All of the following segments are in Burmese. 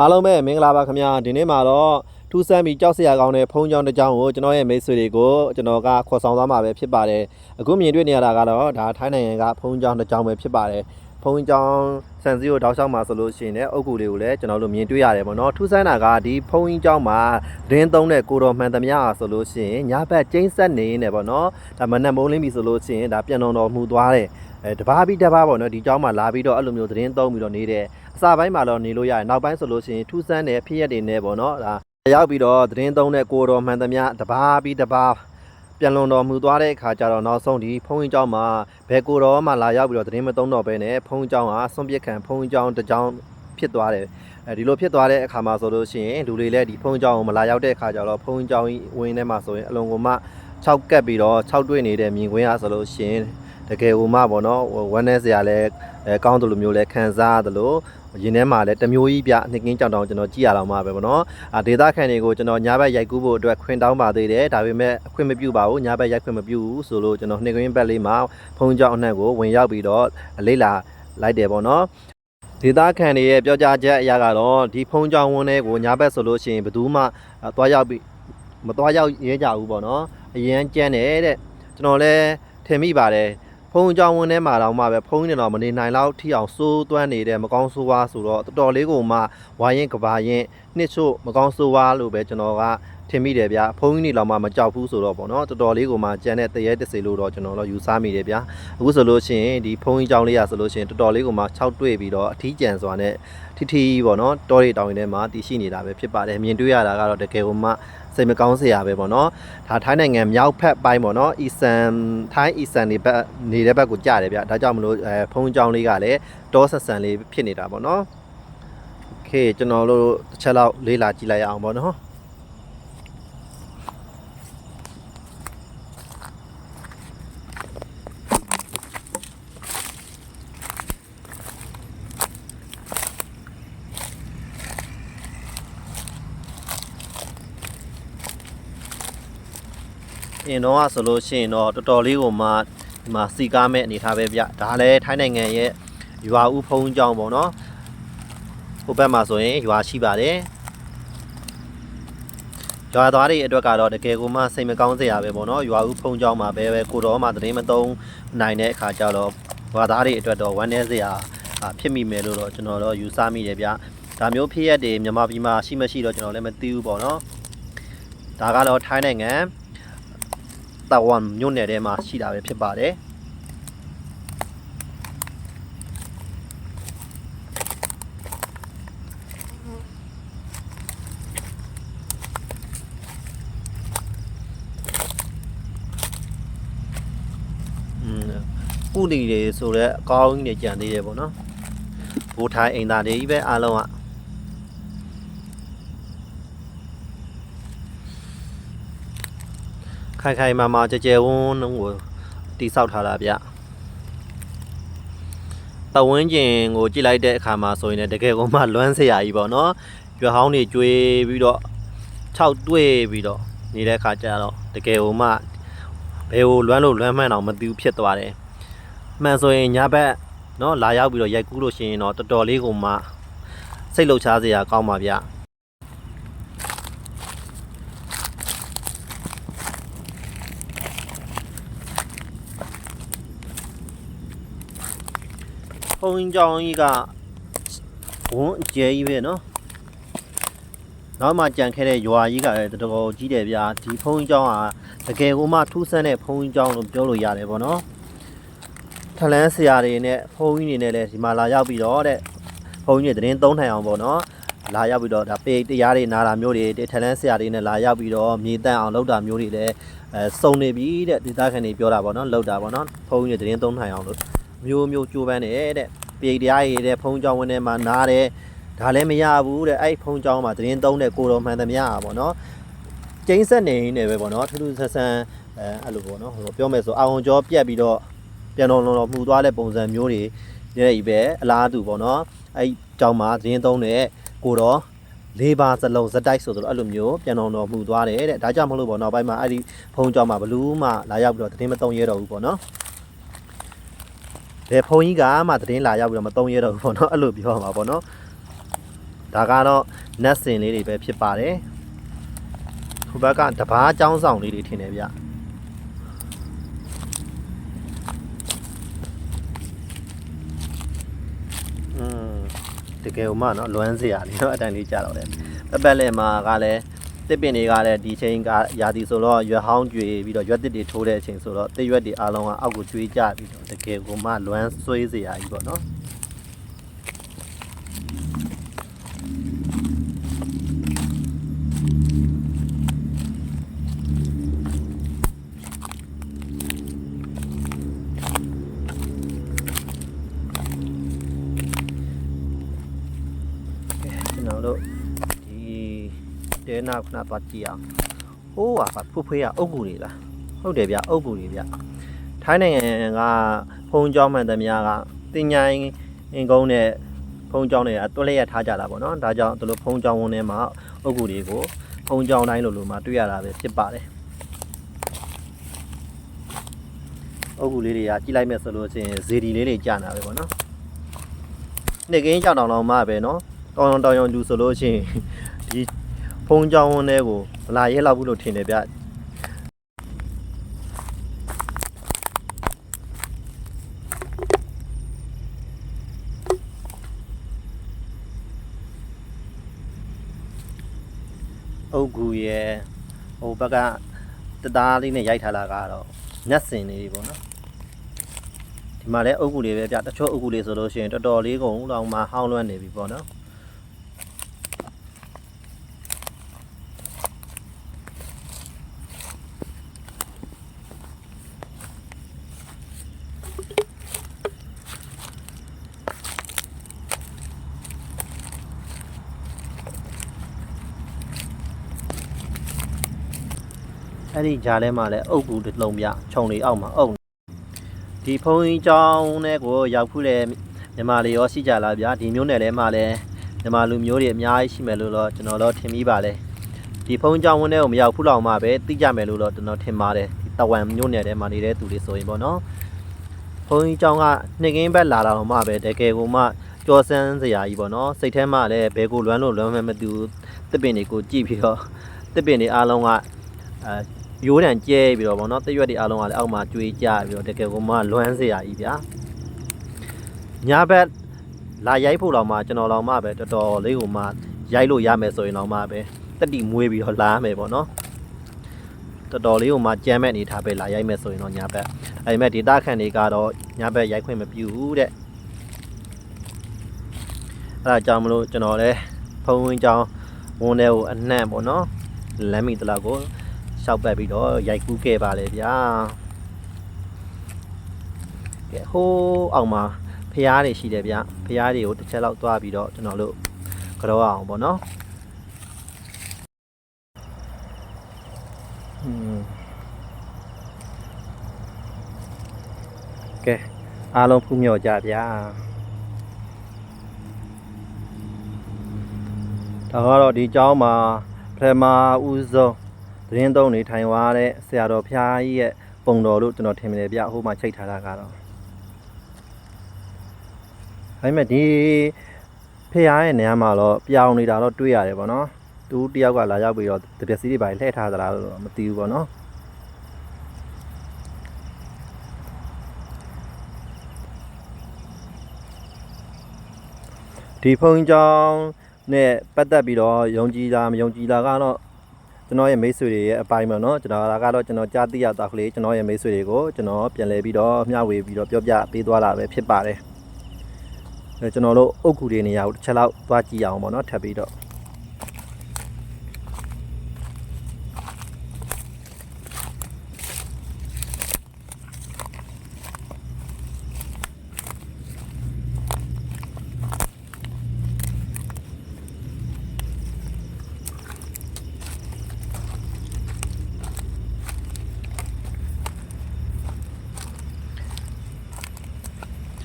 အားလုံးပဲမင်္ဂလာပါခင်ဗျာဒီနေ့မှာတော့ထူးဆန်းပြီးကြောက်စရာကောင်းတဲ့ဖုံးကြောင်းတစ်ကြောင်းကိုကျွန်တော်ရဲ့မိတ်ဆွေတွေကိုကျွန်တော်ကခေါ်ဆောင်သွားမှာပဲဖြစ်ပါတယ်အခုမြင်တွေ့နေရတာကတော့ဒါထိုင်းနိုင်ငံကဖုံးကြောင်းတစ်ကြောင်းပဲဖြစ်ပါတယ် ဖုံးကြောင်းဆန်စီကိုတောက်လျှောက်မှာဆိုလို့ရှိရင်လည်းအုတ်ကူလေးကိုလည်းကျွန်တော်တို့မြင်တွေ့ရတယ်ပေါ့နော်ထူးဆန်းတာကဒီဖုံးကြောင်းမှာဒင်းသုံးတဲ့ကိုတော်မှန်သမျှဆိုလို့ရှိရင်ညာဘက်ကျင်းဆက်နေနေပေါ့နော်ဒါမနက်မိုးလင်းပြီဆိုလို့ရှိရင်ဒါပြန်တော်တော်မှုသွားတယ်အဲတပားပြီးတပားပေါ့နော်ဒီကြောင်းမှာလာပြီးတော့အဲ့လိုမျိုးသတင်းသုံးပြီးတော့နေတယ်အစပိုင်းမှာတော့နေလို့ရတယ်နောက်ပိုင်းဆိုလို့ရှိရင်ထူးဆန်းတဲ့ဖြစ်ရက်တွေနဲ့ပေါ့နော်ဒါရောက်ပြီးတော့သတင်းသုံးတဲ့ကိုတော်မှန်သမျှတပါးပြီးတပါး ပြန်လွန်တော်မူသွားတဲ့အခါကျတော့နောက်ဆုံးဒီဖုန်းကြီးကျောင်းမှာဘယ်ကိုတော့မှလာရောက်ပြီးတော့သတင်းမသုံးတော့ဘဲနဲ့ဖုန်းကျောင်းဟာဆွန့်ပစ်ခံဖုန်းကျောင်းတစ်ကျောင်းဖြစ်သွားတယ်အဲဒီလိုဖြစ်သွားတဲ့အခါမှာဆိုလို့ရှိရင်လူတွေလည်းဒီဖုန်းကြောင်ကိုမလာရောက်တဲ့အခါကျတော့ဖုန်းကြောင်ဝင်းထဲမှာဆိုရင်အလွန်ကုန်မှ6ကပ်ပြီးတော့6တွေ့နေတဲ့မြင်ကွင်းအားဆိုလို့ရှိရင်တကယ်ဟိုမှပေါ့နော်ဝမ်းနေစရာလဲအဲကောင်းတယ်လို့မျိုးလဲခံစားရတယ်လို့ ရင်ထဲမှာလည်းတစ်မျိုးကြီးပြနှစ်ကင်းကြောင်တောင်ကျွန်တော်ကြည့်ရတော့မှာပဲဗောနော်အာဒေတာခန်တွေကိုကျွန်တော်ညာဘက်ရိုက်ကူးဖို့အတွက်ခွင့်တောင်းပါသေးတယ်ဒါပေမဲ့အခွင့်မပြုပါဘူးညာဘက်ရိုက်ခွင့်မပြုဘူးဆိုလို့ကျွန်တော်နှစ်ကင်းဘက်လေးမှာဖုံးကြောင်အနှံ့ကိုဝင်ရောက်ပြီးတော့အလေးလာလိုက်တယ်ဗောနော်ဒေတာခန်တွေရဲ့ပြောကြားချက်အရကတော့ဒီဖုံးကြောင်ဝန်းတွေကိုညာဘက်ဆိုလို့ရှိရင်ဘယ်သူမှသွားရောက်ပြီးမသွားရောက်ရဲကြဘူးဗောနော်အရန်ကြမ်းတယ်တဲ့ကျွန်တော်လည်းထင်မိပါတယ် ဖုံးကြောင်ဝင်းထဲမှာတော့မှပဲဖုံးနေတော့မနေနိုင်လောက်ထိအောင်စိုးသွမ်းနေတဲ့မကောင်းဆိုးဝါးဆိုတော့တော်တော်လေးကိုမှဝါရင်ကဘာရင်နှစ်ချို့မကောင်းဆိုးဝါးလို့ပဲကျွန်တော်က ထင်မိတယ်ဗျာဖုံးကြီးနေလောက်မှမကြောက်ဘူးဆိုတော့ပေါ့နော်တော်တော်လေးကိုမှကြံတဲ့တရဲတစေလို့တော့ကျွန်တော်တော့ယူဆမိတယ်ဗျာအခုဆိုလို့ရှိရင်ဒီဖုံးကြီးကြောင်လေးရဆိုလို့ရှိရင်တော်တော်လေးကိုမှ6တွေ့ပြီးတော့အထီးကျန်စွာနဲ့ထိထိပေါ့နော်တောတွေတောင်တွေထဲမှာတည်ရှိနေတာပဲဖြစ်ပါတယ်မြင်တွေ့ရတာကတော့တကယ်ကိုမှစိတ်မကောင်းစရာပဲပေါ့နော် ဒါထိုင်းနိုင်ငံမြောက်ဖက်ပိုင်းပေါ့နော်အီဆန်ထိုင်းအီဆန်နေဘက်နေတဲ့ဘက်ကိုကြတယ်ဗျဒါကြောင့်မလို့အဲဖုံးကြောင်းလေးကလည်းတောဆက်ဆန်လေးဖြစ်နေတာပေါ့နော်โอเคကျွန်တော်တို့တစ်ချက်လောက်လေးလာကြည့်လိုက်ရအောင်ပေါ့နော် အင်းတော့ဆိုလို့ရှိရင်တော့တော်တော်လေးကိုမှဒီမှာစီကားမဲ့အနေထားပဲဗျဒါလည်းထိုင်းနိုင်ငံရဲ့ရွာဦးဖုံးကြောင်းပေါ့နော်ဟိုဘက်မှာဆိုရင်ရွာရှိပါတယ်ရွာသားတွေအတွက်ကတော့တကယ်ကိုမှစိတ်မကောင်းစရာပဲပေါ့နော်ရွာဦးဖုံးကြောင်းမှာပဲပဲကိုတော်မှသတင်းမသုံးနိုင်တဲ့အခါကျတော့ရွာသားတွေအတွက်တော့ဝမ်းနည်းစရာအာဖြစ်မိမယ်လို့တော့ကျွန်တော်တော့ယူဆမိတယ်ဗျဒါမျိုးဖြစ်ရက်တွေမြန်မာပြည်မှာရှိမရှိတော့ကျွန်တော်လည်းမသိဘူးပေါ့နော်ဒါကတော့ထိုင်းနိုင်ငံ တာဝန်မြို့နယ်ထဲမှာရှိတာပဲဖြစ်ပါတယ်อืมကုလီတွေဆိုတော့အကောင်းကြီးတွေကြံသေးတယ်ပေါ့နော်ဘိုးထိုင်းအိမ်သားတွေကြီးပဲအားလုံးက ခိုင်ခိုင်မာမာကြဲကြဲဝန်းနှုံးကိုတိဆောက်ထားတာဗျပဝန်းကျင်ကိုကြည့်လိုက်တဲ့အခါမှာဆိုရင်လည်းတကယ်ကိုမှလွမ်းစရာကြီးပေါ့နော်ရွာဟောင်းတွေကျွေးပြီးတော့6တွေ့ပြီးတော့နေတဲ့အခါကျတော့တကယ်ကိုမှဘယ်ကိုလွမ်းလို့လွမ်းမှန်းအောင်မသိဘူးဖြစ်သွားတယ်မှန်ဆိုရင်ညဘက်နော်လာရောက်ပြီးတော့ရိုက်ကူးလို့ရှိရင်တော့တော်တော်လေးကိုမှစိတ်လှုပ်ရှားစရာကောင်းပါဗျ ဘုံကြောင်ကြီးကဝန်းအကျဲကြီးပဲနော်နောက်မှကြံခဲ့တဲ့ရွာကြီးကလည်းတော်တော်ကြီးတယ်ဗျာဒီဘုံကြောင်ကတကယ်ကိုမှထူးဆန်းတဲ့ဘုံကြောင်လို့ပြောလို့ရတယ်ပေါ့နော်ထလန်းဆရာတွေနဲ့ဘုံကြီးတွေနဲ့လည်းဒီမှာလာရောက်ပြီးတော့တဲ့ဘုံကြီးတွေသတင်းသုံးထိုင်အောင်ပေါ့နော်လာရောက်ပြီးတော့ဒါပေတရားတွေနာတာမျိုးတွေထလန်းဆရာတွေနဲ့လာရောက်ပြီးတော့မြေတန့်အောင်လုပ်တာမျိုးတွေလည်းအဲစုံနေပြီတဲ့ဒေသခံတွေပြောတာပေါ့နော်လောက်တာပေါ့နော်ဘုံကြီးတွေသတင်းသုံးထိုင်အောင်လို့ မျိုးမျိုးကြိုးပမ်းတယ်တဲ့ပြည်တရားရည်တဲ့ဖုံးကြောင်းဝင်ထဲမှာနားတယ်ဒါလည်းမရဘူးတဲ့အဲ့ဖုံးကြောင်းမှာသတင်းသုံးတဲ့ကိုတော်မှန်သမျှอ่ะပေါ့နော်ကျင်းဆက်နေနေပဲပေါ့နော်ထူးထူးဆန်းဆန်းအဲအဲ့လိုပေါ့နော်ဟိုပြောမယ်ဆိုအာဝန်ကျော်ပြက်ပြီးတော့ပြန်တော်တော်မှုသွားတဲ့ပုံစံမျိုးတွေနေတဲ့ဤပဲအလားတူပေါ့နော်အဲ့ကြောင်းမှာသတင်းသုံးတဲ့ကိုတော်လေးပါစလုံးဇက်တိုက်ဆိုတော့အဲ့လိုမျိုးပြန်တော်တော်မှုသွားတယ်တဲ့ဒါကြောင့်မလို့ပေါ့နောက်ပိုင်းမှာအဲ့ဒီဖုံးကြောင်းမှာဘလူးမှလာရောက်ပြီးတော့သတင်းမသုံးရတော့ဘူးပေါ့နော် ဘယ်ဖုန်းကြီးကမှသတင်းလာရောက်ပြီးတော့မတုံးရတော့ဘူးပေါ့နော်အဲ့လိုပြောမှာပေါ့နော်ဒါကတော့နတ်စင်လေးတွေပဲဖြစ်ပါတယ်ဟိုဘက်ကတဘာအကြောင်းဆောင်လေးတွေထင်တယ်ဗျတကယ်ဥမာနော်လွမ်းစရာလေးတော့အတိုင်းလေးကြတော့တယ်ပပက်လက်မှာကလည်း တစ်ပင်တွေကလည်းဒီချိန်ကရာသီဆိုတော့ရွက်ဟောင်းကျွေပြီးတော့ရွက်တစ်တွေထိုးတဲ့အချိန်ဆိုတော့တစ်ရွက်တွေအားလုံးကအောက်ကိုကျွေးကြပြီးတော့တကယ်ကိုမှလွမ်းဆွေးစရာကြီးပေါ့နော်ကျွန်တော်တို့ တဲနာခုနသွားကြည့်အောင်ဟိုးဟာဖူဖေးကအုပ်ကူတွေလားဟုတ်တယ်ဗျအုပ်ကူတွေဗျထိုင်းနိုင်ငံကဖုံးကြောင်းမှန်သမျှကတင်ញိုင်းအင်ကုန်းနဲ့ဖုံးကြောင်းတွေကတွက်လျက်ထားကြတာပေါ့နော်ဒါကြောင့်သူတို့ဖုံးကြောင်းဝန်းထဲမှာအုပ်ကူတွေကိုဖုံးကြောင်းတိုင်းလိုလိုမှတွေ့ရတာပဲဖြစ်ပါတယ်အုပ်ကူလေးတွေကကြည့်လိုက်မဲ့ဆိုလို့ရှိရင်ဇေဒီလေးတွေကြာနာပဲပေါ့နော်နေကင်းကြောင်တောင်တော်မှပဲနော်တောင်တောင်တောင်တောင်လူဆိုလို့ရှိရင်ဒီ ဖုံးကြောင်းဝန်းထဲကိုမလာရဲလောက်ဘူးလို့ထင်တယ်ဗျအုတ်ကူရဲ့ဟိုဘက်ကတသားလေးနဲ့ရိုက်ထားလာကတော့ညက်စင်လေးတွေပေါ့နော်ဒီမှာလည်းအုတ်ကူလေးပဲဗျတချို့အုတ်ကူလေးဆိုလို့ရှိရင်တော်တော်လေးကုန်လောင်မှဟောင်းလွှမ်းနေပြီပေါ့နော် အဲ့ဒီကြားထဲမှာလည်းအုတ်ကူတစ်လုံးပြခြုံလေးအောက်မှာအုပ်ဒီဖုံးကြီးကျောင်းနဲ့ကိုရောက်ဖူးတဲ့မြန်မာလေးရောရှိကြလားဗျာဒီမျိုးနယ်ထဲမှာလည်းမြန်မာလူမျိုးတွေအများကြီးရှိမယ်လို့တော့ကျွန်တော်တော့ထင်မိပါလေဒီဖုံးကျောင်းဝန်းထဲကိုမရောက်ဖူးလောက်မှပဲသိကြမယ်လို့တော့ကျွန်တော်ထင်ပါတယ်ဒီတဝန်မျိုးနယ်ထဲမှာနေတဲ့သူတွေဆိုရင်ပေါ့နော်ဖုံးကြီးကျောင်းကနှစ်ကင်းဘက်လာတာတော့မှပဲတကယ်ကိုမှကြောဆန်းစရာကြီးပေါ့နော်စိတ်ထဲမှာလည်းဘဲကိုလွမ်းလို့လွမ်းမဲ့မတူတစ်ပင်တွေကိုကြည့်ပြီးတော့တစ်ပင်တွေအားလုံးကအဲ ရိုးတံကျဲပြီးတော့ဗောနော်တက်ရွက်တွေအားလုံးကလည်းအောက်မှာကျွေးကြပြီးတော့တကယ်ကိုမှလွမ်းစရာကြီးဗျာညာဘက်လာရိုက်ဖို့တော့မှကျွန်တော်တော့မှပဲတော်တော်လေးကိုမှရိုက်လို့ရမယ်ဆိုရင်တော့မှပဲတက်တီမွေးပြီးတော့လာရမယ်ဗောနော်တော်တော်လေးကိုမှကြမ်းမဲ့အနေထားပဲလာရိုက်မယ်ဆိုရင်တော့ညာဘက်အဲ့မဲ့ဒေတာခန့်တွေကတော့ညာဘက်ရိုက်ခွင့်မပြုဘူးတဲ့အဲ့ဒါကြောင့်မလို့ကျွန်တော်လည်းဖုံးဝင်းကြောင်းဝန်းထဲကိုအနှံ့ဗောနော်လမ်းမီတလောက်ကို ရှောက်ပတ်ပြီးတော့ရိုက်ကူးခဲ့ပါလေဗျာကဲဟိုးအောင်မှာဖျားတွေရှိတယ်ဗျဖျားတွေကိုတစ်ချက်လောက်သွားပြီးတော့ကျွန်တော်တို့ကြောအောင်ပေါ့နော်ဟွန်းကဲအားလုံးဖူးမြော်ကြဗျာဒါကတော့ဒီเจ้าမှာပထမဦးဆုံး သတင်းသုံးနေထိုင်သွားတဲ့ဆရာတော်ဖျားကြီးရဲ့ပုံတော်လို့ကျွန်တော်ထင်တယ်ဗျဟိုမှာချိန်ထားတာကတော့ဒါပေမဲ့ဒီဖျားရဲ့နေရာမှာတော့ပြောင်းနေတာတော့တွေ့ရတယ်ဗောနော်သူတယောက်ကလာရောက်ပြီးတော့တပြက်စီးတွေပါလှည့်ထားသလားလို့တော့မသိဘူးဗောနော်ဒီဖုန်းကြောင်းနဲ့ပတ်သက်ပြီးတော့ယုံကြည်တာမယုံကြည်တာကတော့ ကျွန်တော်ရဲ့မိတ်ဆွေတွေရဲ့အပိုင်းပေါ့နော်ကျွန်တော်ဒါကတော့ကျွန်တော်ကြားသိရတာကလေးကျွန်တော်ရဲ့မိတ်ဆွေတွေကိုကျွန်တော်ပြန်လည်ပြီးတော့မျှဝေပြီးတော့ပြောပြပေးသွားတာပဲဖြစ်ပါတယ်ကျွန်တော်တို့အုတ်ကူတွေနေရာကိုတစ်ချက်လောက်သွားကြည့်အောင်ပေါ့နော်ထပ်ပြီးတော့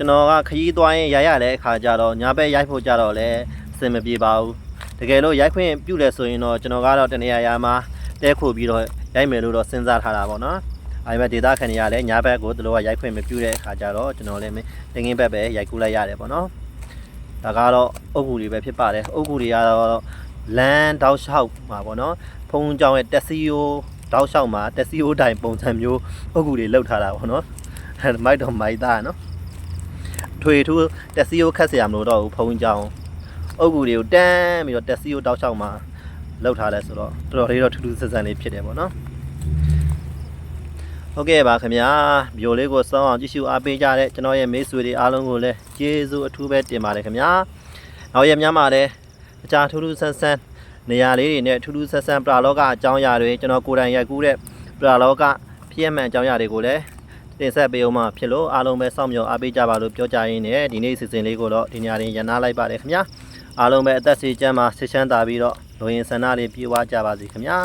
ကျွန်တော်ကခရီးသွားရင်ရိုက်ရတဲ့အခါကျတော့ညာဘက်ရိုက်ဖို့ကြတော့လည်းအဆင်မပြေပါဘူးတကယ်လို့ရိုက်ခွင့်ပြုတယ်ဆိုရင်တော့ကျွန်တော်ကတော့တနေရာရာမှာတဲခိုပြီးတော့ရိုက်မယ်လို့တော့စဉ်းစားထားတာပေါ့နော်အဲ့ဒီမဲ့ဒေတာခဏရလည်းညာဘက်ကိုသူတို့ကရိုက်ခွင့်မပြုတဲ့အခါကျတော့ကျွန်တော်လည်းတငင်းဘက်ပဲရိုက်ကူးလိုက်ရတယ်ပေါ့နော်ဒါကတော့အုတ်ဂူတွေပဲဖြစ်ပါတယ်အုတ်ဂူတွေကတော့လမ်းတောက်လျှောက်မှာပေါ့နော်ဖုံကြောင်ရဲ့တက်စီယိုတောက်လျှောက်မှာတက်စီယိုတိုင်ပုံစံမျိုးအုတ်ဂူတွေလောက်ထားတာပေါ့နော်အဲမိုက်တော့မိုက်သားနော် ထွေထူးတက်စီယိုခတ်เสียမလို့တော့ဘူးဖုံကြောင်အုတ်ဂူတွေကိုတန်းပြီးတော့တက်စီယိုတောက်လျှောက်မှာလောက်ထားလဲဆိုတော့တော်တော်လေးတော့ထူးထူးဆန်းဆန်းလေးဖြစ်တယ်ပေါ့နော် ဟုတ်ကဲ့ပါခင်ဗျာမျိုးလေးကိုစောင်းအောင်ကြည့်ရှုအားပေးကြတဲ့ကျွန်တော်ရဲ့မိတ်ဆွေတွေအားလုံးကိုလည်းကျေးဇူးအထူးပဲတင်ပါတယ်ခင်ဗျာနောက်ရက်များမှာလည်းအကြာထူးထူးဆန်းဆန်းနေရာလေးတွေနဲ့ထူးထူးဆန်းဆန်းပရာလောကအကြောင်းအရာတွေကျွန်တော်ကိုယ်တိုင်ရိုက်ကူးတဲ့ပရာလောကဖြစ်ရမှန်အကြောင်းအရာတွေကိုလည်း တင်ဆက်ပေးအောင်မှဖြစ်လို့အားလုံးပဲစောင့်မျှော်အားပေးကြပါလို့ပြောကြရင်းနဲ့ဒီနေ့အစီအစဉ်လေးကိုတော့ဒီညရင်ရန်နာလိုက်ပါတယ်ခင်ဗျာအားလုံးပဲအသက်စီကျမ်းမှာဆစ်ချမ်းသာပြီးတော့လူရင်ဆန္ဒလေးပြေဝကြပါစေခင်ဗျာ